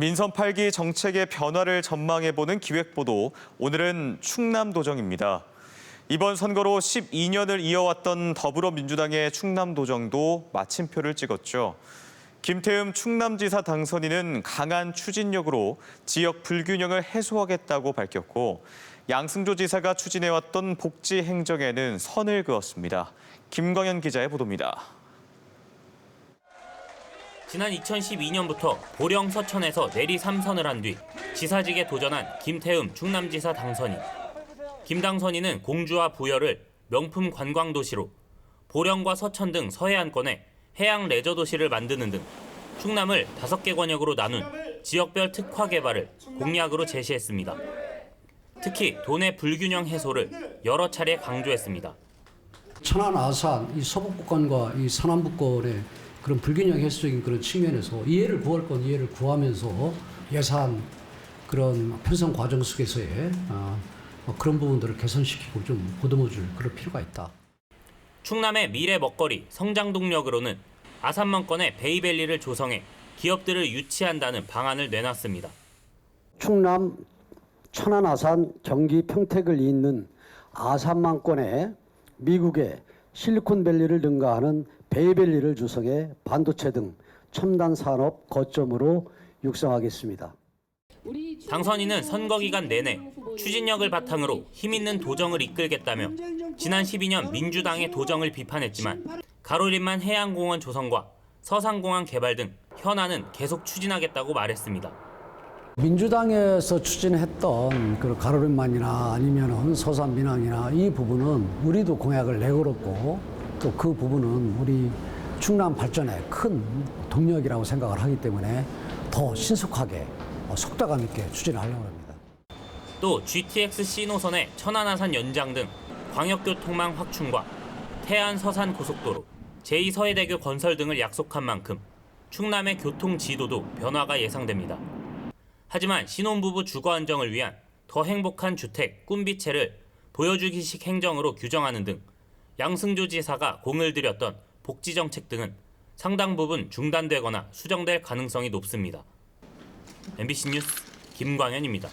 민선 8기 정책의 변화를 전망해보는 기획보도 오늘은 충남도정입니다. 이번 선거로 12년을 이어왔던 더불어민주당의 충남도정도 마침표를 찍었죠. 김태흠 충남지사 당선인은 강한 추진력으로 지역 불균형을 해소하겠다고 밝혔고 양승조 지사가 추진해왔던 복지 행정에는 선을 그었습니다. 김광현 기자의 보도입니다. 지난 2012년부터 보령 서천에서 내리 3선을 한 뒤 지사직에 도전한 김태흠 충남지사 당선인. 김 당선인은 공주와 부여를 명품 관광 도시로 보령과 서천 등 서해안권에 해양 레저 도시를 만드는 등 충남을 다섯 개 권역으로 나눈 지역별 특화 개발을 공약으로 제시했습니다. 특히 돈의 불균형 해소를 여러 차례 강조했습니다. 천안 아산 이 서북권과 이 서남북권의 그런 불균형 해소적인 그런 측면에서 이해를 구할 건 이해를 구하면서 예산 그런 편성 과정 속에서의 아, 뭐 그런 부분들을 개선시키고 좀 보듬어줄 그럴 필요가 있다. 충남의 미래 먹거리 성장 동력으로는 아산만권의 베이밸리를 조성해 기업들을 유치한다는 방안을 내놨습니다. 충남 천안 아산 경기 평택을 잇는 아산만권에 미국의 실리콘밸리를 능가하는 베이밸리를 조성해 반도체 등 첨단 산업 거점으로 육성하겠습니다. 당선인은 선거 기간 내내 추진력을 바탕으로 힘있는 도정을 이끌겠다며 지난 12년 민주당의 도정을 비판했지만 가로림만 해양공원 조성과 서상공항 개발 등 현안은 계속 추진하겠다고 말했습니다. 민주당에서 추진했던 그 가로림만이나 아니면은 서산 민항이나 이 부분은 우리도 공약을 내걸었고 또 그 부분은 우리 충남 발전에 큰 동력이라고 생각을 하기 때문에 더 신속하게 어, 속도감 있게 추진하려고 합니다. 또 GTX C 노선의 천안아산 연장 등 광역교통망 확충과 태안 서산 고속도로, 제2서해대교 건설 등을 약속한 만큼 충남의 교통 지도도 변화가 예상됩니다. 하지만 신혼부부 주거 안정을 위한 더 행복한 주택 꿈비채를 보여주기식 행정으로 규정하는 등 양승조 지사가 공을 들였던 복지 정책 등은 상당 부분 중단되거나 수정될 가능성이 높습니다. MBC 뉴스 김광현입니다.